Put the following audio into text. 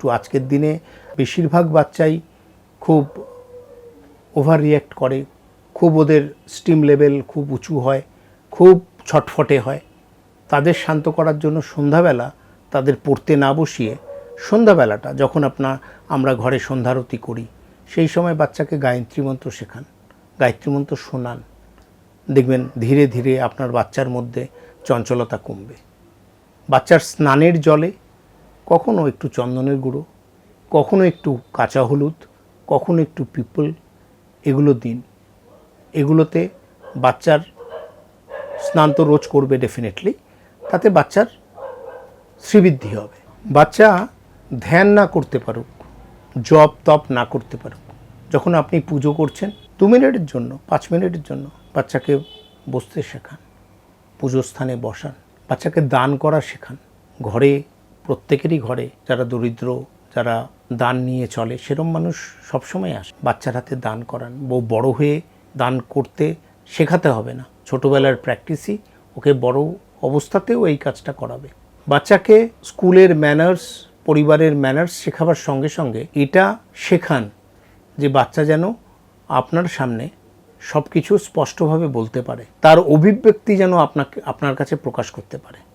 তো আজকের দিনে বেশিরভাগ বাচ্চাই খুব ওভার রিয়্যাক্ট করে, খুব ওদের স্টিম লেভেল খুব উঁচু হয়, খুব ছটফটে হয়। তাদের শান্ত করার জন্য সন্ধ্যাবেলা তাদের পড়তে না বসিয়ে সন্ধ্যাবেলাটা যখন আপনার আমরা ঘরে সন্ধ্যারতি করি, সেই সময় বাচ্চাকে গায়ত্রী মন্ত্র শেখান, গায়ত্রী মন্ত্র শোনান। দেখবেন ধীরে ধীরে আপনার বাচ্চার মধ্যে চঞ্চলতা কমবে। বাচ্চার স্নানের জলে কখনো একটু চন্দনের গুঁড়ো, কখনো একটু কাঁচা হলুদ, কখনো একটু পিপল, এগুলো দিন। এগুলোতে বাচ্চার স্নান তো রোজ করবে ডেফিনেটলি তাতে বাচ্চার শ্রীবৃদ্ধি হবে। বাচ্চা ধ্যান না করতে পারুক, জপ তপ না করতে পারুক, যখন আপনি পুজো করছেন, দু মিনিটের জন্য, পাঁচ মিনিটের জন্য বাচ্চাকে বসতে শেখান পুজো স্থানে বসান, বাচ্চাকে দান করা শেখান, ঘরে প্রত্যেকেরই ঘরে যারা দরিদ্র, যারা দান নিয়ে চলে, সেরম মানুষ সবসময় আসে। বাচ্চার হাতে দান করান। বউ বড় হয়ে দান করতে শেখাতে হবে না। ছোটোবেলার প্র্যাকটিসই ওকে বড় অবস্থাতেও এই কাজটা করাবে। বাচ্চাকে স্কুলের ম্যানার্স পরিবারের ম্যানার্স শেখাবার সঙ্গে সঙ্গে এটা শেখান যে বাচ্চা যেন আপনার সামনে সব কিছু স্পষ্টভাবে বলতে পারে। তার অভিব্যক্তি যেন আপনাকে, আপনার কাছে প্রকাশ করতে পারে।